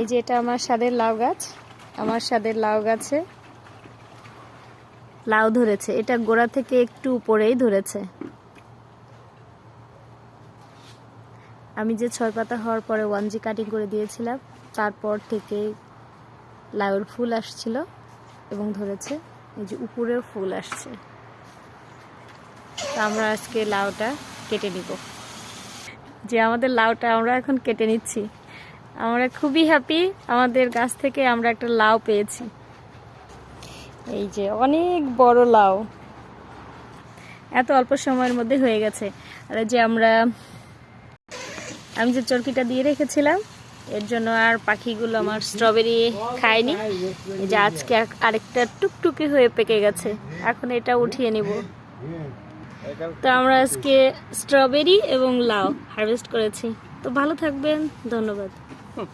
এই যে এটা আমার স্বাদের লাউ গাছ। আমার স্বাদের লাউ গাছে লাউ ধরেছে। এটা গোড়া থেকে একটু উপরেই ধরেছে। আমি যে ছয় পাতা হওয়ার পরে ওয়ান জি কাটিং করে দিয়েছিলাম, তারপর থেকে লাউয়ের ফুল আসছিল এবং ধরেছে। এই যে উপরেও ফুল আসছে। আমরা আজকে লাউটা কেটে নিব। যে আমাদের লাউটা আমরা এখন কেটে নিচ্ছি আমরা খুবই হ্যাপি আমাদের গাছ থেকে আমরা একটা লাউ পেয়েছি। এই যে অনেক বড় লাউ। এত অল্প সময়ের মধ্যে হয়ে গেছে। আর যে আমরা আমি যে চরকিটা দিয়ে রেখেছিলাম এর জন্য আর পাখিগুলো আমার স্ট্রবেরি খায়নি। এই যে আজকে আরেকটা টুকটুকি হয়ে পেকে গেছে। এখন এটা উঠিয়ে নিব। তো আমরা আজকে স্ট্রবেরি এবং লাউ হারভেস্ট করেছি। তো ভালো থাকবেন ধন্যবাদ। Hmm.